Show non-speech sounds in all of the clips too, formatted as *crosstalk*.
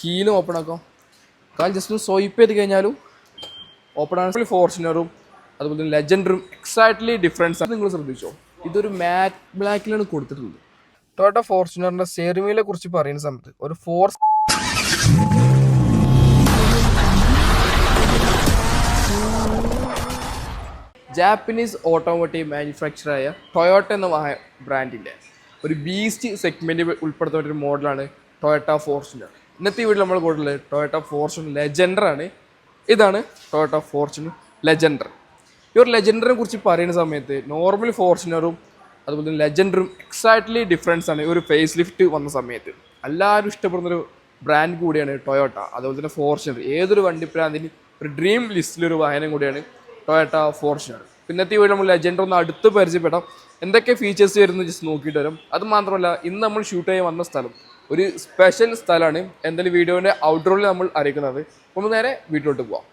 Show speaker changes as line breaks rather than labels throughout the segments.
കീലും open ആക്കാം. കാൽ just ഒന്ന് സ്വൈപ്പ് ചെയ്ത് കഴിഞ്ഞാലും ഓപ്പൺ ആണ് ഫോർച്യൂണറും അതുപോലെ തന്നെ ലെജൻഡറും എക്സാക്ട്ലി ഡിഫറൻസ് നിങ്ങൾ ശ്രദ്ധിച്ചോ. ഇതൊരു മാറ്റ് ബ്ലാക്കിലാണ് കൊടുത്തിട്ടുള്ളത്. ടൊയോട്ട ഫോർച്യൂണറിന്റെ സെറിമിയെ കുറിച്ച് പറയുന്ന സമയത്ത് ഒരു ഫോർ ജാപ്പനീസ് ഓട്ടോമോട്ടീവ് മാനുഫാക്ചറായ ടൊയോട്ട എന്ന വാഹന ബ്രാൻഡിന്റെ ഒരു ബീസ്റ്റ് സെഗ്മെന്റ് ഉൾപ്പെടുത്തുന്ന ഒരു മോഡലാണ് ടൊയോട്ട ഫോർച്യൂണർ ഇന്നത്തെ വീട്ടിൽ നമ്മൾ കൂടുതൽ ടൊയോട്ട ഫോർച്യൂണർ ലെജൻഡറാണ് ഇതാണ് ടൊയോട്ട ഫോർച്യൂൺ ലെജൻഡർ ഈ ഒരു ലെജൻഡറിനെ കുറിച്ച് പറയുന്ന സമയത്ത് നോർമൽ ഫോർച്യൂണറും അതുപോലെ തന്നെ ലെജൻഡറും എക്സാക്ട്ലി ഡിഫറൻസ് ആണ് ഒരു ഫേസ് ലിഫ്റ്റ് വന്ന സമയത്ത്. എല്ലാവരും ഇഷ്ടപ്പെടുന്നൊരു ബ്രാൻഡ് കൂടിയാണ് ടൊയോട്ട അതുപോലെ തന്നെ ഫോർച്യൂണർ ഏതൊരു വണ്ടി ബ്രാൻഡിന് ഒരു ഡ്രീം ലിസ്റ്റിലൊരു വാഹനം കൂടിയാണ് ടൊയോട്ട ഫോർച്യൂണർ ഇന്നത്തെ വീഡിയോ നമ്മൾ ലെജൻഡർ ഒന്ന് അടുത്ത് പരിചയപ്പെടാം. എന്തൊക്കെ ഫീച്ചേഴ്സ് വരുന്നു ജസ്റ്റ് നോക്കിയിട്ട് വരും. അത് മാത്രമല്ല ഇന്ന് നമ്മൾ ഷൂട്ട് ചെയ്യാൻ വന്ന സ്ഥലം ഒരു സ്പെഷ്യൽ സ്ഥലമാണ് എന്തായാലും വീഡിയോന്റെ ഔട്ട്ഡോറിൽ നമ്മൾ അറിയിക്കുന്നത്. ഒന്ന് നേരെ വീട്ടിലോട്ട് പോവാം.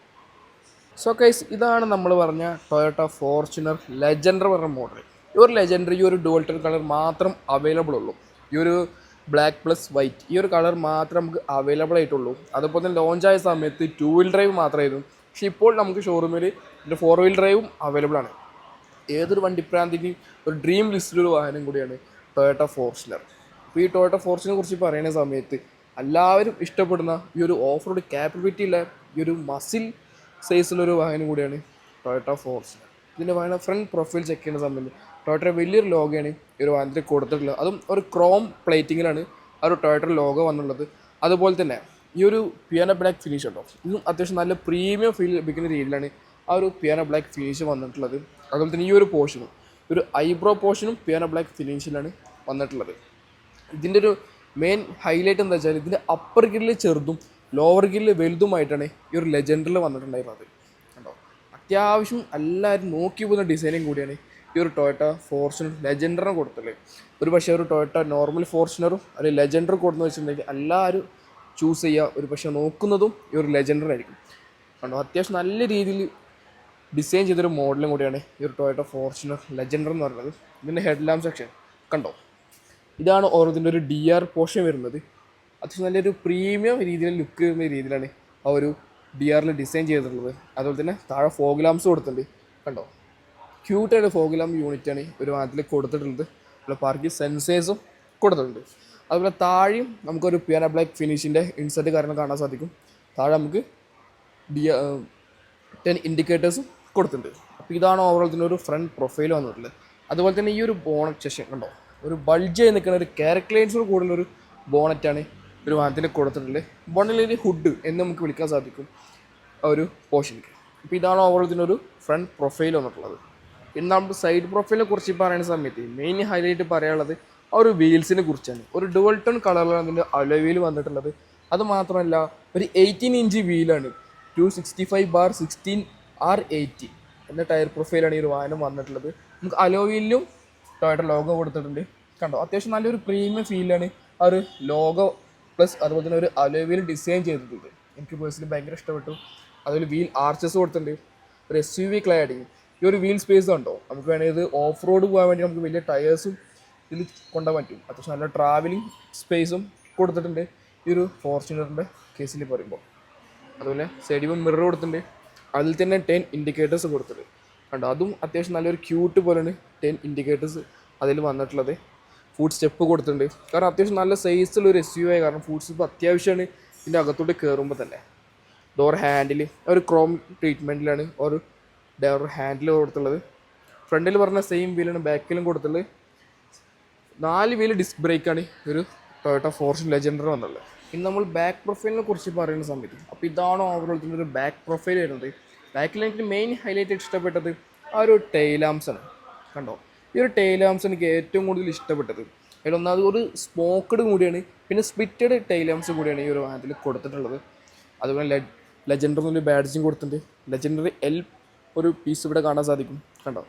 സോ കൈസ് ഇതാണ് നമ്മൾ പറഞ്ഞ ടൊയോട്ട ഫോർച്യൂണർ ലെജൻഡർ പറഞ്ഞ മോഡൽ ഈ ഒരു ലെജൻഡർ ഈ ഒരു ഡുവൽട്ടൺ കളർ മാത്രം അവൈലബിൾ ഉള്ളൂ. ഈ ഒരു ബ്ലാക്ക് പ്ലസ് വൈറ്റ് ഈ ഒരു കളർ മാത്രം നമുക്ക് അവൈലബിൾ ആയിട്ടുള്ളൂ. അതുപോലെ തന്നെ ലോഞ്ച് ആയ സമയത്ത് ടു വീൽ ഡ്രൈവ് മാത്രമായിരുന്നു പക്ഷേ ഇപ്പോൾ നമുക്ക് ഷോറൂമിൽ ഇതിന്റെ ഫോർ വീൽ ഡ്രൈവും അവൈലബിൾ ആണ്. ഏതൊരു വണ്ടിപ്രാന്തിന്റെയും ഒരു ഡ്രീം ലിസ്റ്റിലൊരു വാഹനം കൂടിയാണ് ടൊയോട്ട ഫോർച്യൂണർ അപ്പോൾ ഈ ടൊയോട്ട ഫോർച്ചിനെ കുറിച്ച് പറയുന്ന സമയത്ത് എല്ലാവരും ഇഷ്ടപ്പെടുന്ന ഈ ഒരു ഓഫ് റോഡ് ക്യാപ്പബിലിറ്റി ഉള്ള ഈ ഒരു മസിൽ സൈസിലൊരു വാഹനം കൂടിയാണ് ടൊയോട്ട ഫോർച്ചിന് ഇതിന്റെ വാഹന ഫ്രണ്ട് പ്രൊഫൈൽ ചെക്ക് ചെയ്യുന്ന സമയത്ത് ടൊയോട്ടയുടെ വലിയൊരു ലോഗോയാണ് ഈ ഒരു വാഹനത്തിൽ കൊടുത്തിട്ടുള്ളത്. അതും ഒരു ക്രോം പ്ലേറ്റിങ്ങിലാണ് ആ ഒരു ടൊയോട്ടയുടെ ലോഗോ വന്നുള്ളത് അതുപോലെ തന്നെ ഈ ഒരു പിയാന ബ്ലാക്ക് ഫിനിഷ് ഉണ്ടോ? ഇതും അത്യാവശ്യം നല്ല പ്രീമിയം ഫീൽ ലഭിക്കുന്ന രീതിയിലാണ് ആ ഒരു പിയാന ബ്ലാക്ക് ഫിനിഷ് വന്നിട്ടുള്ളത്. അതുപോലെ തന്നെ ഈ ഒരു പോർഷനും ഒരു ഐബ്രോ പോർഷനും പിയാന ബ്ലാക്ക് ഫിനിഷിലാണ് വന്നിട്ടുള്ളത്. ഇതിന്റെ ഒരു മെയിൻ ഹൈലൈറ്റ് എന്താ വെച്ചാൽ ഇതിന്റെ അപ്പർ ഗില്ല് ചെറുതും ലോവർ ഗില്ല് വലുതുമായിട്ടാണ് ഈ ഒരു ലെജൻഡറിൽ വന്നിട്ടുണ്ടായിരുന്നത്. കണ്ടോ? അത്യാവശ്യം എല്ലാവരും നോക്കി പോകുന്ന ഡിസൈനും കൂടിയാണ് ഈ ഒരു ടൊയറ്റ ഫോർച്യൂണർ ലെജൻഡറിന് കൊടുത്തുള്ളത് ഒരു പക്ഷേ ഒരു ടൊയറ്റ നോർമൽ ഫോർച്യൂണറും അല്ലെങ്കിൽ ലെജൻഡർ കൊടുത്തെന്ന് വെച്ചിട്ടുണ്ടെങ്കിൽ എല്ലാവരും ചൂസ് ചെയ്യുക ഒരു പക്ഷേ നോക്കുന്നതും ഈ ഒരു ലെജൻഡറായിരിക്കും കണ്ടോ? അത്യാവശ്യം നല്ല രീതിയിൽ ഡിസൈൻ ചെയ്തൊരു മോഡലും കൂടിയാണ് ഈ ഒരു ടൊയറ്റ ഫോർച്യൂണർ ലെജൻഡർ എന്ന് പറയുന്നത്. ഇതിന്റെ ഹെഡ് ലാമ്പ് സെക്ഷൻ കണ്ടോ? ഇതാണ് ഓരോന്നിന്റെ ഒരു ഡി ആർ പോർഷൻ വരുന്നത്. അത്യാവശ്യം നല്ലൊരു പ്രീമിയം രീതിയിൽ ലുക്ക് വരുന്ന രീതിയിലാണ് ആ ഒരു ഡി ആറിൽ ഡിസൈൻ ചെയ്തിട്ടുള്ളത്. അതുപോലെ തന്നെ താഴെ ഫോഗ്ലാംസ് കൊടുത്തിട്ടുണ്ട്. കണ്ടോ? ക്യൂട്ടായിട്ട് ഫോഗ്ലാം യൂണിറ്റ് ആണ് ഒരു വാഹനത്തിൽ കൊടുത്തിട്ടുള്ളത്. അതുപോലെ പാർക്കിംഗ് സെൻസേഴ്സും കൊടുത്തിട്ടുണ്ട്. അതുപോലെ താഴെയും നമുക്കൊരു പിയാന ബ്ലാക്ക് ഫിനിഷിന്റെ ഇൻസെർട്ട് കാര്യങ്ങൾ കാണാൻ സാധിക്കും. താഴെ നമുക്ക് ഡി ടെൻ ഇൻഡിക്കേറ്റേഴ്സും കൊടുത്തിട്ടുണ്ട്. അപ്പോൾ ഇതാണ് ഓവറോൾ ഇതിന്റെ ഒരു ഫ്രണ്ട് പ്രൊഫൈൽ വന്നിട്ടുള്ളത്. അതുപോലെ തന്നെ ഈ ഒരു ബോണറ്റ് സെഷൻ കണ്ടോ? ഒരു ബൾജ് ആയി നിൽക്കുന്ന ഒരു ക്യാരക്ടറൈൻസോട് കൂടുതലൊരു ഒരു ബോണറ്റാണ് ഒരു വാഹനത്തിൽ കൊടുത്തിട്ടുള്ളത്. ബോണറ്റിൽ ഹുഡ് എന്ന് നമുക്ക് വിളിക്കാൻ സാധിക്കും. ഒരു പോർഷനിക്ക് അപ്പോൾ ഇതാണ് ഓവറോൾ ഇതിനൊരു ഫ്രണ്ട് പ്രൊഫൈൽ വന്നിട്ടുള്ളത്. ഇന്ന് നമ്മൾ സൈഡ് പ്രൊഫൈലിനെ കുറിച്ച് പറയുന്ന സമയത്ത് മെയിൻ ഹൈലൈറ്റ് പറയാനുള്ളത് ആ ഒരു വീൽസിനെ കുറിച്ചാണ്. ഒരു ഡുവൽ ടൺ കളറിലാണ് അതിന്റെ അലവീൽ വന്നിട്ടുള്ളത്. അത് മാത്രമല്ല ഒരു eighteen inch വീലാണ് two sixty five bar sixteen R eighty എന്ന ടയർ പ്രൊഫൈലാണ് ഈ ഒരു വാഹനം വന്നിട്ടുള്ളത്. നമുക്ക് അലോവീലിലും ടൊയോട്ട ലോഗോ കൊടുത്തിട്ടുണ്ട്. കണ്ടോ? അത്യാവശ്യം നല്ലൊരു പ്രീമിയം ഫീലാണ് ആ ഒരു ലോഗോ പ്ലസ് അതുപോലെ തന്നെ ഒരു അലോവിയിൽ ഡിസൈൻ ചെയ്തിട്ടുണ്ട്. എനിക്ക് പേഴ്സണലി ഭയങ്കര ഇഷ്ടപ്പെട്ടു. അതുപോലെ വീൽ ആർച്ചസ് കൊടുത്തിട്ടുണ്ട്. ഒരു എസ് യു വി ക്ലാഡിങ് ഈ ഒരു വീൽ സ്പേസ് ഉണ്ടോ നമുക്ക് വേണമെങ്കിൽ ഇത് ഓഫ് റോഡ് പോകാൻ വേണ്ടി നമുക്ക് വലിയ ടയേഴ്സും ഇതിൽ കൊണ്ടുപോകാൻ പറ്റും. അത്യാവശ്യം നല്ല ട്രാവലിംഗ് സ്പേസും കൊടുത്തിട്ടുണ്ട്. ഈ ഒരു ഫോർച്യൂണറിന്റെ കേസിൽ പറയുമ്പോൾ അതുപോലെ സൈഡിൽ മിറർ കൊടുത്തിട്ടുണ്ട്. അതിൽ തന്നെ ടെൻ ഇൻഡിക്കേറ്റേഴ്സ് കൊടുത്തിട്ടുണ്ട്. കണ്ടോ? അതും അത്യാവശ്യം നല്ലൊരു ക്യൂട്ട് പോലെയാണ് ടെൻ ഇൻഡിക്കേറ്റേഴ്സ് അതിൽ വന്നിട്ടുള്ളത്. ഫുഡ് സ്റ്റെപ്പ് കൊടുത്തിട്ടുണ്ട്. കാരണം അത്യാവശ്യം നല്ല സൈസുള്ള ഒരു എസ് യു ആയി കാരണം ഫുഡ് സ്റ്റെപ്പ് അത്യാവശ്യമാണ് ഇതിന്റെ അകത്തോട്ട് കയറുമ്പോൾ തന്നെ. ഡോർ ഹാൻഡിൽ ഒരു ക്രോം ട്രീറ്റ്മെന്റിലാണ് ഒരു ഡോർ ഹാൻഡിൽ കൊടുത്തുള്ളത് ഫ്രണ്ടിൽ പറഞ്ഞ സെയിം വീലാണ് ബാക്കിലും കൊടുത്തുള്ളത് നാല് വീൽ ഡിസ്ക് ബ്രേക്കാണ് ഒരു ടൊയോട്ട ഫോർച്യൂൺ ലെജൻഡർ വന്നുള്ളത് ഇനി നമ്മൾ ബാക്ക് പ്രൊഫൈലിനെ കുറിച്ച് പറയുന്ന സമയത്ത്. അപ്പോൾ ഇതാണ് ഓവറോൾ ഒരു ബാക്ക് പ്രൊഫൈൽ വരുന്നത്. ബാക്കിൽ എനിക്ക് മെയിൻ ഹൈലൈറ്റ് ഇഷ്ടപ്പെട്ടത് ആ ഒരു ആണ് കണ്ടോ? ഈ ഒരു ടൈലാംസ് എനിക്ക് ഏറ്റവും കൂടുതൽ ഇഷ്ടപ്പെട്ടത്. അതിലൊന്നാമത് ഒരു സ്മോക്കഡ് കൂടിയാണ് പിന്നെ സ്പിറ്റഡ് ടൈലാംസ് കൂടിയാണ് ഈ ഒരു വാഹനത്തിൽ കൊടുത്തിട്ടുള്ളത്. അതുപോലെ ലെ ലെജൻഡർ എന്നൊരു ബാഡ്ജും കൊടുത്തിട്ടുണ്ട്. ലെജൻഡറി എൽ ഒരു പീസ് ഇവിടെ കാണാൻ സാധിക്കും. കണ്ടോ?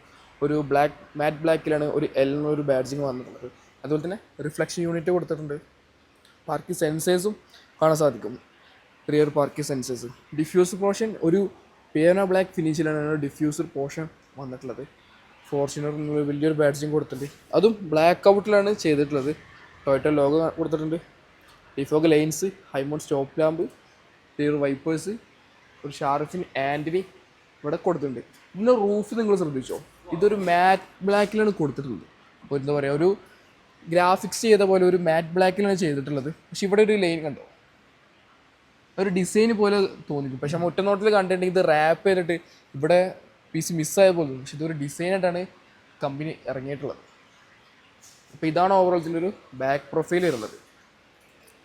ഒരു ബ്ലാക്ക് മാറ്റ് ബ്ലാക്കിലാണ് ഒരു എൽ എന്നൊരു ബാഡ്ജിങ് വന്നിട്ടുള്ളത്. അതുപോലെ തന്നെ റിഫ്ലക്ഷൻ യൂണിറ്റ് കൊടുത്തിട്ടുണ്ട്. പാർക്കിംഗ് സെൻസേഴ്സും കാണാൻ സാധിക്കും. Rear parking sensors diffuser portion ഒരു പിയാനോ ബ്ലാക്ക് ഫിനിഷിലാണ് ഡിഫ്യൂസർ പോർഷൻ വന്നിട്ടുള്ളത്. ഫോർച്യൂണർ വലിയൊരു ബാഡ്ജിങ് കൊടുത്തിട്ടുണ്ട്. അതും ബ്ലാക്ക് ഔട്ടിലാണ് ചെയ്തിട്ടുള്ളത്. ടൊയറ്റ ലോഗോ കൊടുത്തിട്ടുണ്ട്. Defog lines high mount stop lamp rear wipers ഒരു ഷാർഫിൻ ആന്റിനി ഇവിടെ കൊടുത്തിട്ടുണ്ട്. ഇതിന്റെ റൂഫ് നിങ്ങൾ ശ്രദ്ധിച്ചോ? ഇതൊരു മാറ്റ് ബ്ലാക്കിലാണ് കൊടുത്തിട്ടുള്ളത്. അപ്പോൾ എന്താ പറയുക ഒരു ഗ്രാഫിക്സ് ചെയ്ത പോലെ ഒരു മാറ്റ് ബ്ലാക്കിലാണ് ചെയ്തിട്ടുള്ളത്. പക്ഷെ ഇവിടെ ഒരു ലൈൻ കണ്ടോ? ഒരു ഡിസൈൻ പോലെ തോന്നിക്കും പക്ഷെ നമ്മൾ ഒറ്റനോട്ടിൽ കണ്ടിട്ടുണ്ടെങ്കിൽ ഇത് റാപ്പ് ചെയ്തിട്ട് ഇവിടെ പീസ് മിസ്സായ പോലെ പക്ഷെ ഇതൊരു ഡിസൈനായിട്ടാണ് കമ്പനി ഇറങ്ങിയിട്ടുള്ളത്. അപ്പോൾ ഇതാണ് ഓവറോൾ ഇതിന്റെ ഒരു ബാക്ക് പ്രൊഫൈൽ വരുന്നത്.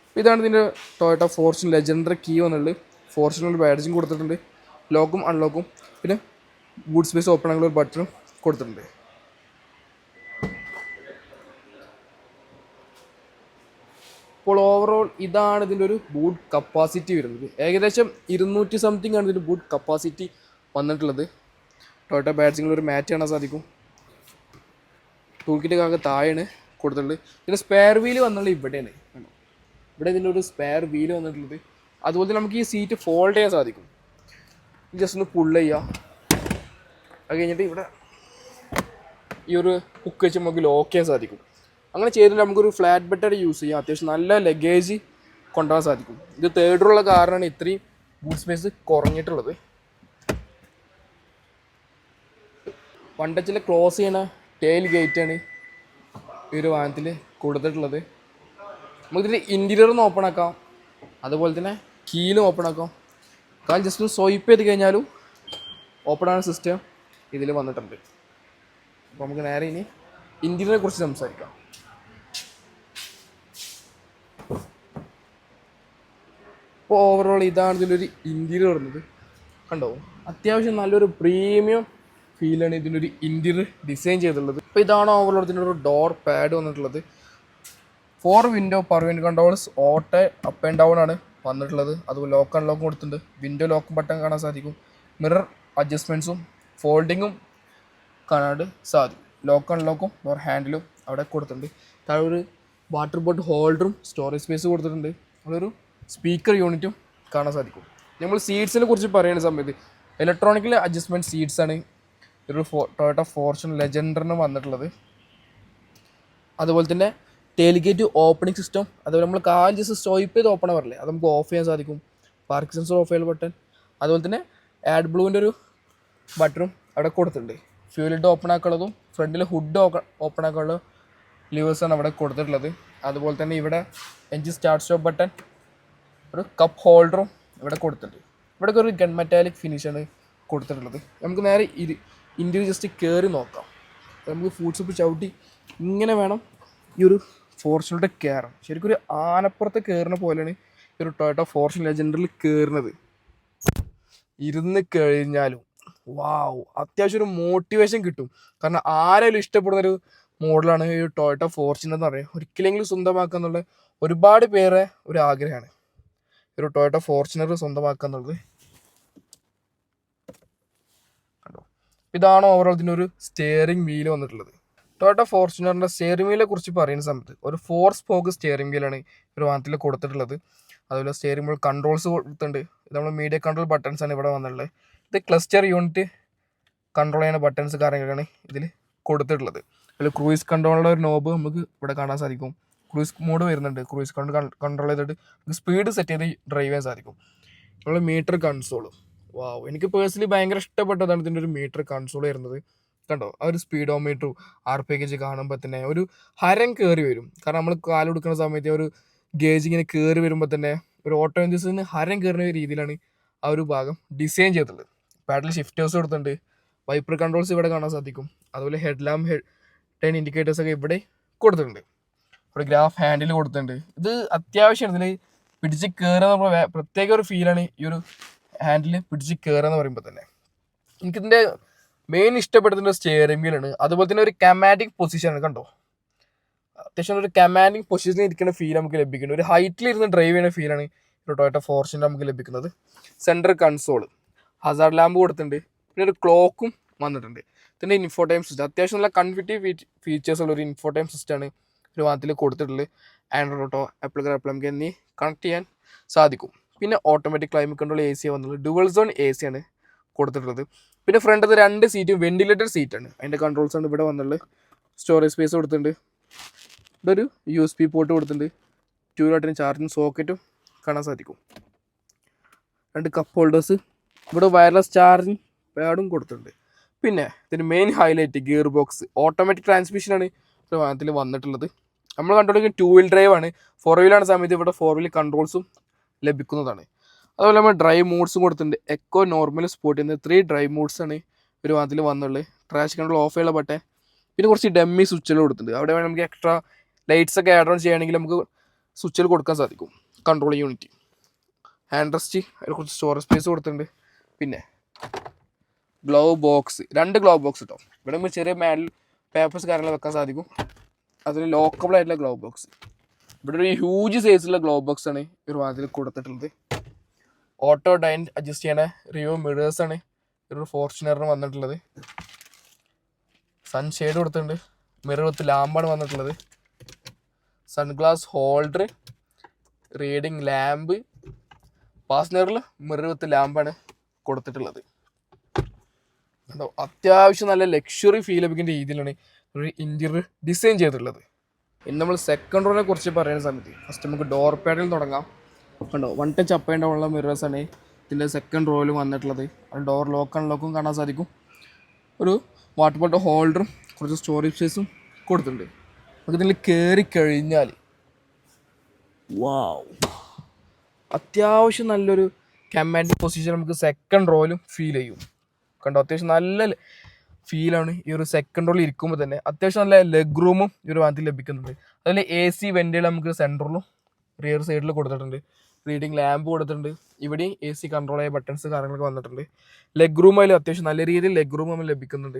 അപ്പോൾ ഇതാണ് ഇതിന്റെ ടൊയോട്ട ഫോർച്യൂൺ ലെജൻഡറി കീ വന്നുള്ളത് ഫോർച്യൂണർ ബാഡ്ജും കൊടുത്തിട്ടുണ്ട്. ലോക്കും അൺലോക്കും പിന്നെ ബൂട്ട് സ്പേസ് ഓപ്പൺ ആകുന്ന ഒരു ബട്ടണും കൊടുത്തിട്ടുണ്ട്. അപ്പോൾ ഓവറോൾ ഇതാണ് ഇതിന്റെ ഒരു ബൂട്ട് കപ്പാസിറ്റി വരുന്നത്. ഏകദേശം ഇരുന്നൂറ്റി സംതിങ് ആണ് ഇതിന്റെ ബൂട്ട് കപ്പാസിറ്റി വന്നിട്ടുള്ളത്. ടൊയോട്ട ബാറ്റ്സിങ്ങിൽ ഒരു മാറ്റ് കാണാൻ സാധിക്കും. ടൂൾ കിറ്റ് കാക്ക താഴെയാണ് കൊടുത്തിട്ടുള്ളത്. ഇതിന്റെ സ്പെയർ വീൽ വന്നുള്ളത് ഇവിടെയാണ്. ഇവിടെ ഇതിന്റെ ഒരു സ്പെയർ വീൽ വന്നിട്ടുള്ളത്. അതുപോലെ നമുക്ക് ഈ സീറ്റ് ഫോൾഡ് ചെയ്യാൻ സാധിക്കും. ജസ്റ്റ് ഒന്ന് പുള്ള് ചെയ്യുക അത് കഴിഞ്ഞിട്ട് ഇവിടെ ഈ ഒരു ഹുക്ക് വെച്ച് നമുക്ക് ലോക്ക് ചെയ്യാൻ സാധിക്കും. അങ്ങനെ ചെയ്തിട്ട് നമുക്കൊരു ഫ്ലാറ്റ് ബെറ്റർ യൂസ് ചെയ്യാം. അത്യാവശ്യം നല്ല ലഗേജ് കൊണ്ടുപോകാൻ സാധിക്കും. ഇത് തേർഡ് റോളുള്ള കാരണമാണ് ഇത്രയും ബൂട്ട് സ്പേസ് കുറഞ്ഞിട്ടുള്ളത്. വണ്ടച്ചിൽ ക്ലോസ് ചെയ്യണ ടെയിൽ ഗേറ്റാണ് ഈ ഒരു വാഹനത്തിൽ കൊടുത്തിട്ടുള്ളത്. നമുക്കിതിന്റെ ഇന്റീരിയർ ഒന്ന് ഓപ്പൺ ആക്കാം. അതുപോലെ തന്നെ കീലും ഓപ്പൺ ആക്കാം. കാരണം ജസ്റ്റ് ഒന്ന് സ്വൈപ്പ് ചെയ്ത് കഴിഞ്ഞാലും ഓപ്പൺ ആണ് സിസ്റ്റം ഇതിൽ വന്നിട്ടുണ്ട്. അപ്പോൾ നമുക്ക് നേരെ ഇനി ഇന്റീരിയറെ കുറിച്ച് സംസാരിക്കാം. ഇപ്പോൾ ഓവറോൾ ഇതാണ് ഇതിലൊരു ഇന്റീരിയർ വരുന്നത്. കണ്ടോ? അത്യാവശ്യം നല്ലൊരു പ്രീമിയം ഫീലാണ് ഇതിനൊരു ഒരു ഇന്റീരിയർ ഡിസൈൻ ചെയ്തിട്ടുള്ളത്. അപ്പോൾ ഇതാണ് ഓവറോൾ ഇതിന്റെ ഒരു ഡോർ പാഡ് വന്നിട്ടുള്ളത്. Four window power window controls auto up and down ആണ് വന്നിട്ടുള്ളത്. അതുപോലെ ലോക്ക് അൺലോക്ക് കൊടുത്തിട്ടുണ്ട്. വിൻഡോ ലോക്ക് ബട്ടൺ കാണാൻ സാധിക്കും. മിറർ അഡ്ജസ്റ്റ്മെന്റ്സും ഫോൾഡിങ്ങും കാണാണ്ട് സാധിക്കും. ലോക്ക് അൺലോക്കും ഡോർ ഹാൻഡിലും അവിടെ കൊടുത്തിട്ടുണ്ട്. താഴെ ഒരു വാട്ടർ ബോട്ട് ഹോൾഡറും സ്റ്റോറേജ് സ്പേസ് കൊടുത്തിട്ടുണ്ട്. അതൊരു സ്പീക്കർ യൂണിറ്റും കാണാൻ സാധിക്കും. നമ്മൾ സീറ്റ്സിനെ കുറിച്ച് പറയുന്ന സമയത്ത് ഇലക്ട്രോണിക്കൽ അഡ്ജസ്റ്റ്മെന്റ് സീറ്റ്സ് ആണ് ഒരു ഫോ ടൊയോട്ട ഫോർച്യൂൺ ലെജൻഡറിന് വന്നിട്ടുള്ളത്. അതുപോലെ തന്നെ ടെലിഗേറ്റ് ഓപ്പണിംഗ് സിസ്റ്റം അതുപോലെ നമ്മൾ കാൽ ജസ്റ്റ് സ്വൈപ്പ് ചെയ്ത് ഓപ്പൺ ആവാറില്ലേ അത് നമുക്ക് ഓഫ് ചെയ്യാൻ സാധിക്കും. പാർക്ക് സെൻസർ ഓഫ് ചെയ്യാൻ ബട്ടൺ അതുപോലെ തന്നെ ആഡ് ബ്ലൂവിന്റെ ഒരു ബട്ടണും അവിടെ കൊടുത്തിട്ടുണ്ട്. ഫ്യൂലിഡ് ഓപ്പൺ ആക്കാനുള്ളതും ഫ്രണ്ടിൽ ഹുഡ് ഓപ്പൺ ആക്കാനുള്ള ലിവേഴ്സാണ് അവിടെ കൊടുത്തിട്ടുള്ളത്. അതുപോലെ തന്നെ ഇവിടെ എഞ്ചിൻ സ്റ്റാർട്ട് സ്റ്റോപ്പ് ബട്ടൺ ഒരു കപ്പ് ഹോൾഡറും ഇവിടെ കൊടുത്തിട്ടുണ്ട്. ഇവിടെ ഒരു ഗൺ മെറ്റാലിക് ഫിനിഷാണ് കൊടുത്തിട്ടുള്ളത്. നമുക്ക് നേരെ ഇത് ഇന്ത്യയിൽ ജസ്റ്റ് കയറി നോക്കാം. നമുക്ക് ഫുഡ് സൂപ്പ് ചവിട്ടി. ഇങ്ങനെ വേണം ഈ ഒരു ഫോർച്യൂണറുടെ കയറാൻ ശരിക്കും ഒരു ആനപ്പുറത്ത് കയറുന്ന പോലെയാണ് ഈ ഒരു ടൊയോട്ട ഫോർച്യൂൺ ലെജൻഡറിൽ കയറുന്നത് ഇരുന്ന് കഴിഞ്ഞാലും വാവ് അത്യാവശ്യം ഒരു മോട്ടിവേഷൻ കിട്ടും. കാരണം ആരെങ്കിലും ഇഷ്ടപ്പെടുന്ന ഒരു മോഡലാണ് ഈ ടൊയോട്ട ഫോർച്യൂണർ എന്ന് പറയുന്നത് ഒരിക്കലെങ്കിലും സ്വന്തമാക്കുക എന്നുള്ള ഒരുപാട് പേരെ ഒരു ആഗ്രഹമാണ്. ഒരു ടൊയോട്ട ഫോർച്യൂണർ സ്വന്തമാക്കുക എന്നുള്ളത് ഇതാണ് ഓവറോൾ ഇതിന്റെ ഒരു സ്റ്റിയറിംഗ് വീൽ വന്നിട്ടുള്ളത്? ടൊയോട്ട ഫോർച്യൂണറിന്റെ സ്റ്റിയറിംഗ് വീലിനെ കുറിച്ച് പറയുന്ന സമയത്ത് ഒരു ഫോർ സ്പോക്ക് സ്റ്റിയറിംഗ് വീലാണ് ഒരു വാഹനത്തിൽ കൊടുത്തിട്ടുള്ളത്. അതുപോലെ സ്റ്റിയറിംഗ് വീൽ കൺട്രോൾസ് കൊടുത്തിട്ടുണ്ട്. ഇത് നമ്മൾ മീഡിയ കൺട്രോൾ ബട്ടൺസ് ആണ് ഇവിടെ വന്നിട്ടുള്ളത്. ഇത് ക്ലസ്റ്റർ യൂണിറ്റ് കൺട്രോൾ ചെയ്യുന്ന ബട്ടൺസ് കാര്യങ്ങളാണ് ഇതിൽ കൊടുത്തിട്ടുള്ളത്. അതിൽ ക്രൂയിസ് കൺട്രോളിന്റെ ഒരു നോബ് നമുക്ക് ഇവിടെ കാണാൻ സാധിക്കും. ക്രൂയിസ് മോഡ് വരുന്നുണ്ട്. ക്രൂയിസ് കൺട്രോൾ കൺട്രോൾ ചെയ്തിട്ട് സ്പീഡ് സെറ്റ് ചെയ്ത് ഡ്രൈവ് ചെയ്യാൻ സാധിക്കും. നമ്മൾ മീറ്റർ കൺസോൾ വാവ് എനിക്ക് പേഴ്സണലി ഭയങ്കര ഇഷ്ടപ്പെട്ടതാണ് ഇതിന്റെ ഒരു മീറ്റർ കൺസോൾ വരുന്നത്. കണ്ടോ? ആ ഒരു സ്പീഡോമീറ്ററും ആർ പി ഗേജ് കാണുമ്പോൾ തന്നെ ഒരു ഹരം കയറി വരും. കാരണം നമ്മൾ കാലെടുക്കുന്ന സമയത്ത് ഒരു ഗേജ് ഇങ്ങനെ കയറി വരുമ്പോൾ തന്നെ ഒരു ഓട്ടോ എഞ്ചിന് ഹരം കയറുന്ന രീതിയിലാണ് ആ ഒരു ഭാഗം ഡിസൈൻ ചെയ്തിട്ടുള്ളത്. പാഡിൽ ഷിഫ്റ്റേഴ്സ് കൊടുത്തിട്ടുണ്ട്. വൈപ്പർ കൺട്രോൾസ് ഇവിടെ കാണാൻ സാധിക്കും. അതുപോലെ head lamp head turn indicators ഒക്കെ ഇവിടെ കൊടുത്തിട്ടുണ്ട്. ഒരു ഗ്രാഫ് ഹാൻഡിൽ കൊടുത്തിട്ടുണ്ട്. ഇത് അത്യാവശ്യമാണ്. ഇതിൽ പിടിച്ച് കയറുക പ്രത്യേക ഒരു ഫീലാണ് ഈ ഒരു ഹാൻഡിൽ പിടിച്ച് കയറുക എന്ന് പറയുമ്പോൾ തന്നെ എനിക്കിതിന്റെ മെയിൻ ഇഷ്ടപ്പെടുന്ന സ്റ്റിയറിംഗ് വീലാണ് അതുപോലെ തന്നെ ഒരു കമാൻഡിങ് പൊസിഷനാണ് കണ്ടോ? അത്യാവശ്യം ഒരു കമാൻഡിങ് പൊസിഷനിൽ ഇരിക്കുന്ന ഫീൽ നമുക്ക് ലഭിക്കുന്നത് ഒരു ഹൈറ്റിൽ ഇരുന്ന് ഡ്രൈവ് ചെയ്യുന്ന ഫീലാണ് ഒരു ഫോർച്യൂണർ നമുക്ക് ലഭിക്കുന്നത്. സെൻട്രൽ കൺസോൾ ഹസാർ ലാമ്പ് കൊടുത്തിട്ടുണ്ട്. പിന്നെ ഒരു ക്ലോക്കും വന്നിട്ടുണ്ട്. പിന്നെ ഇൻഫോടൈം സിസ്റ്റം അത്യാവശ്യം നല്ല കൺഫിറ്റീവ് ഫീച്ചേഴ്സ് ഉള്ള ഒരു ഇൻഫോടൈം സിസ്റ്റമാണ് ഒരു വാഹനത്തിൽ കൊടുത്തിട്ടുള്ളത്. ആൻഡ്രോയിഡ് ഓട്ടോ ആപ്പിൾ കാർ നമുക്ക് എന്നീ കണക്ട് ചെയ്യാൻ സാധിക്കും. പിന്നെ automatic climate control A C വന്നുള്ളത് dual zone A C ആണ് കൊടുത്തിട്ടുള്ളത്. പിന്നെ ഫ്രണ്ടത്തെ രണ്ട് സീറ്റും വെന്റിലേറ്റഡ് സീറ്റാണ് അതിന്റെ കൺട്രോൾസ് ആണ് ഇവിടെ വന്നുള്ളത്. സ്റ്റോറേജ് സ്പേസ് കൊടുത്തിട്ടുണ്ട്. ഇതൊരു യു എസ് പി പോർട്ട് കൊടുത്തിട്ടുണ്ട്. ടു ലോട്ടിന് ചാർജിങ് സോക്കറ്റും കാണാൻ സാധിക്കും. രണ്ട് കപ്പ് ഹോൾഡേഴ്സ് ഇവിടെ വയർലെസ് ചാർജിങ് പാഡും കൊടുത്തിട്ടുണ്ട്. പിന്നെ ഇതിന് main highlight gear box automatic ട്രാൻസ്മിഷനാണ് ഈ വാഹനത്തിൽ വന്നിട്ടുള്ളത്. നമ്മൾ കണ്ടുകൊണ്ടിരിക്കുന്ന ടു വീൽ ഡ്രൈവ് ആണ്. ഫോർ വീലാണ് സമയത്ത് ഇവിടെ ഫോർ വീൽ കൺട്രോൾസും ലഭിക്കുന്നതാണ്. അതുപോലെ നമ്മൾ ഡ്രൈ മോഡ്സും കൊടുത്തിട്ടുണ്ട്. എക്കോ നോർമൽ സ്പോർട്ട് എന്ന ത്രീ ഡ്രൈ മോഡ്സ് ആണ് ഒരു അതിൽ വന്നുള്ളത്. ട്രാഷ് കൺട്രോൾ ഓഫ് ചെയ്യാൻ പറ്റേ പിന്നെ കുറച്ച് ഡമ്മി സ്വിച്ചുകൾ കൊടുത്തിട്ടുണ്ട്. അവിടെ വേണമെങ്കിൽ നമുക്ക് എക്സ്ട്രാ ലൈറ്റ്സ് ഒക്കെ ആഡ് ഓൺ ചെയ്യുകയാണെങ്കിൽ നമുക്ക് സ്വിച്ചുകൾ കൊടുക്കാൻ സാധിക്കും. കൺട്രോൾ യൂണിറ്റ് ഹാൻഡ് റെസ്റ്റ് അതിൽ കുറച്ച് സ്റ്റോറേജ് സ്പേസ് കൊടുത്തിട്ടുണ്ട്. പിന്നെ ഗ്ലോവ് ബോക്സ് രണ്ട് ഗ്ലൗ ബോക്സ് കിട്ടും ഇവിടെ നമുക്ക് ചെറിയ മാനിൽ പേപ്പേഴ്സ് കാര്യങ്ങൾ വെക്കാൻ സാധിക്കും. അതിൽ ലോക്കബിൾ ആയിട്ടുള്ള ഗ്ലൗ ബോക്സ് ഇവിടെ ഒരു ഹ്യൂജ് സൈസിലുള്ള ഗ്ലോ ബോക്സ് ആണ് ഒരു വാതിൽ കൊടുത്തിട്ടുള്ളത്. ഓട്ടോ ഡൈൻ അഡ്ജസ്റ്റ് ചെയ്യണ റിയോ മിറേഴ്സ് ആണ് ഒരു ഫോർച്യൂണറിന് വന്നിട്ടുള്ളത്. സൺ ഷെയ്ഡ് കൊടുത്തിട്ടുണ്ട്. മിറർ വിത്ത് ലാമ്പാണ് വന്നിട്ടുള്ളത്. സൺഗ്ലാസ് ഹോൾഡർ റീഡിങ് ലാമ്പ് പാസഞ്ചറിൽ മിറർ വിത്ത് ലാമ്പാണ് കൊടുത്തിട്ടുള്ളത്. അത്യാവശ്യം നല്ല ലക്ഷറി ഫീൽ ലഭിക്കുന്ന രീതിയിലാണ് ഒരു ഇന്റീരിയർ ഡിസൈൻ ചെയ്തിട്ടുള്ളത്. ഇനി നമ്മൾ സെക്കൻഡ് റോനെ കുറിച്ച് പറയുന്ന സമയത്ത് ഫസ്റ്റ് നമുക്ക് ഡോർ പാഡിൽ തുടങ്ങാം. കണ്ടോ? വൺ ടച്ച് അപ്പ് ആൻഡ് ഉള്ള ആണ് ഇതിന്റെ സെക്കൻഡ് റോയിൽ വന്നിട്ടുള്ളത്. ഡോർ ലോക്ക് അൺലോക്കും കാണാൻ സാധിക്കും. ഒരു വാട്ടർ ബോട്ടിൽ ഹോൾഡറും കുറച്ച് സ്റ്റോറേജ് സ്പേസും കൊടുത്തിട്ടുണ്ട്. നമുക്ക് ഇതിൽ കയറി കഴിഞ്ഞാൽ വാവ് അത്യാവശ്യം നല്ലൊരു കമാൻഡിങ് പൊസിഷൻ നമുക്ക് സെക്കൻഡ് റോയിലും ഫീൽ ചെയ്യും. കണ്ടോ? അത്യാവശ്യം നല്ല ഫീലാണ് ഈ ഒരു സെക്കൻഡ് റോളിൽ ഇരിക്കുമ്പോൾ തന്നെ അത്യാവശ്യം നല്ല ലെഗ് റൂമും ഈ ഒരു വാഹനത്തിൽ ലഭിക്കുന്നുണ്ട്. അതിൽ എ സി വെന്റുകൾ നമുക്ക് സെൻട്രലും റിയർ സൈഡിൽ കൊടുത്തിട്ടുണ്ട്. റീഡിങ് ലാമ്പ് കൊടുത്തിട്ടുണ്ട്. ഇവിടെയും എ സി കൺട്രോൾ ബട്ടൺസ് കാര്യങ്ങളൊക്കെ വന്നിട്ടുണ്ട്. ലെഗ് റൂം അതിൽ അത്യാവശ്യം നല്ല രീതിയിൽ ലെഗ് റൂം നമ്മൾ ലഭിക്കുന്നുണ്ട്.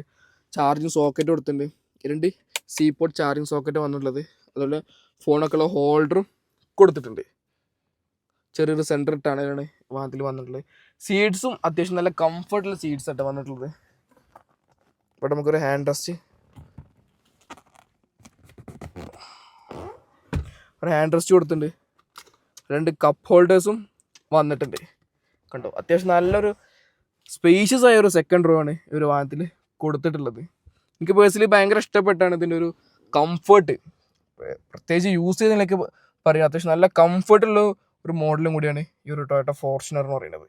ചാർജിങ് സോക്കറ്റ് കൊടുത്തിട്ടുണ്ട്. രണ്ട് സി പോർട്ട് ചാർജിങ് സോക്കറ്റ് വന്നിട്ടുള്ളത്. അതുപോലെ ഫോണൊക്കെ ഉള്ള ഹോൾഡറും കൊടുത്തിട്ടുണ്ട്. ചെറിയൊരു സെന്റർ ഇട്ടാണ് വാഹനത്തിൽ വന്നിട്ടുള്ളത്. സീറ്റ്സും അത്യാവശ്യം നല്ല കംഫർട്ടുള്ള സീറ്റ്സ് ആയിട്ട് വന്നിട്ടുള്ളത്. ഇവിടെ നമുക്കൊരു ഹാൻഡ് റെസ്റ്റ് ഒരു ഹാൻഡ് റെസ്റ്റ് കൊടുത്തിട്ടുണ്ട്. രണ്ട് കപ്പ് ഹോൾഡേഴ്സും വന്നിട്ടുണ്ട്. കണ്ടോ? അത്യാവശ്യം നല്ലൊരു സ്പേഷ്യസ് ആയ ഒരു സെക്കൻഡ് റോ ആണ് ഈ ഒരു വാഹനത്തിൽ കൊടുത്തിട്ടുള്ളത്. എനിക്ക് പേഴ്സണലി ഭയങ്കര ഇഷ്ടപ്പെട്ടാണ് ഇതിന്റെ ഒരു കംഫർട്ട് പ്രത്യേകിച്ച് യൂസ് ചെയ്തതിനൊക്കെ പറയാം. അത്യാവശ്യം നല്ല കംഫർട്ടുള്ള ഒരു മോഡലും കൂടിയാണ് ഈ ഒരു ടൊയോട്ട ഫോർച്യൂണർ എന്ന് പറയുന്നത്.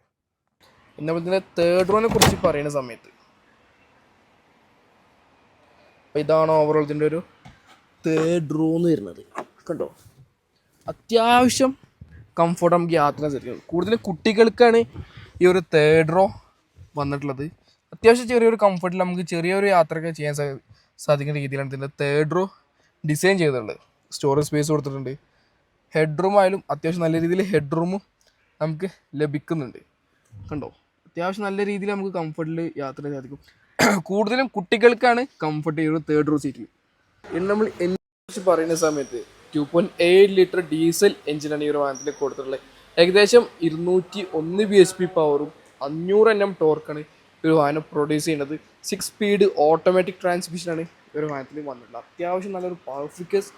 പിന്നെ ഇതിന്റെ തേർഡ് റോനെ കുറിച്ച് പറയുന്ന സമയത്ത് അപ്പോൾ ഇതാണ് ഓവറോൾ ഇതിന്റെ ഒരു തേർഡ് റോ എന്ന് വരുന്നത്. കണ്ടോ? അത്യാവശ്യം കംഫർട്ട് നമുക്ക് യാത്ര ചെയ്യും കൂടുതലും കുട്ടികൾക്കാണ് ഈ ഒരു തേർഡ് റോ വന്നിട്ടുള്ളത്. അത്യാവശ്യം ചെറിയൊരു കംഫർട്ടിൽ നമുക്ക് ചെറിയൊരു യാത്രയൊക്കെ ചെയ്യാൻ സാ സാധിക്കുന്ന രീതിയിലാണ് ഇതിന്റെ തേർഡ് റോ ഡിസൈൻ ചെയ്തിട്ടുള്ളത്. സ്റ്റോറേജ് സ്പേസ് കൊടുത്തിട്ടുണ്ട്. ഹെഡ് റൂം ആയാലും അത്യാവശ്യം നല്ല രീതിയിൽ ഹെഡ് റൂമും നമുക്ക് ലഭിക്കുന്നുണ്ട്. കണ്ടോ? അത്യാവശ്യം നല്ല രീതിയിൽ നമുക്ക് കംഫർട്ടിൽ യാത്ര സാധിക്കും. *clears throat* കൂടുതലും കുട്ടികൾക്കാണ് കംഫർട്ട് ചെയ്യുന്നത് തേർഡ് റോ സീറ്റിൽ ഇനി നമ്മൾ എഞ്ചിനെ പറയുന്ന സമയത്ത് ടു പോയിന്റ് ഏഴ് ലിറ്റർ ഡീസൽ എഞ്ചിനാണ് ഈ ഒരു വാഹനത്തിൽ കൊടുത്തിട്ടുള്ളത്. ഏകദേശം ഇരുന്നൂറ്റി ഒന്ന് ബി എച്ച് പി പവറും അഞ്ഞൂറ് എൻ എം ടോർക്കാണ് ഒരു വാഹനം പ്രൊഡ്യൂസ് ചെയ്യുന്നത്. സിക്സ് സ്പീഡ് ഓട്ടോമാറ്റിക് ട്രാൻസ്മിഷനാണ് ഈ ഒരു വാഹനത്തിൽ വന്നിട്ടുള്ളത്. അത്യാവശ്യം നല്ലൊരു പവർഫിക്കസ്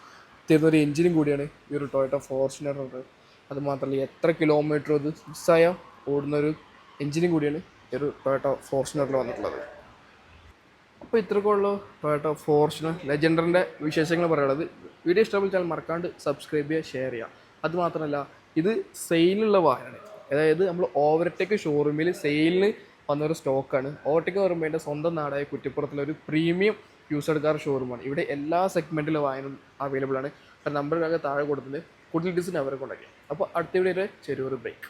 തരുന്ന ഒരു എഞ്ചിനും കൂടിയാണ് ഈ ഒരു ടൊയോട്ട ഫോർച്യൂണർ അത് മാത്രമല്ല എത്ര കിലോമീറ്റർ അത് മിസ്സായ ഓടുന്ന ഒരു എഞ്ചിനും കൂടിയാണ് ഈ ഒരു ടൊയോട്ട ഫോർച്യൂണറിൽ വന്നിട്ടുള്ളത്. അപ്പോൾ ഇത്രയൊക്കെ ഉള്ളൂ. കേട്ടോ ഫോർച്യൂണർ ലെജൻഡറിന്റെ വിശേഷങ്ങൾ പറയുള്ളത് വീഡിയോ ഇഷ്ടപ്പെട്ടാൽ മറക്കാണ്ട് സബ്സ്ക്രൈബ് ചെയ്യുക ഷെയർ ചെയ്യുക. അതുമാത്രമല്ല ഇത് സെയിലുള്ള വാഹനമാണ്. അതായത് നമ്മൾ ഓവർടേക്ക് ഷോറൂമിൽ സെയിലിന് വന്നൊരു സ്റ്റോക്കാണ് ഓവർടേക്ക് എന്ന് പറയുമ്പോൾ എന്റെ സ്വന്തം നാടായ കുറ്റിപ്പുറത്തുള്ള ഒരു പ്രീമിയം യൂസഡ് കാർ ഷോറൂമാണ് ഇവിടെ എല്ലാ സെഗ്മെന്റിലും വാഹനം അവൈലബിൾ ആണ്. നമ്പർ നമ്പറിലൊക്കെ താഴെ കൊടുത്തിട്ടുണ്ട്. കൂടുതൽ ഡീസിന് അവരെ കൊണ്ടാക്കി അപ്പോൾ അടുത്ത വീഡിയോയിൽ ചെറിയൊരു ബ്രേക്ക്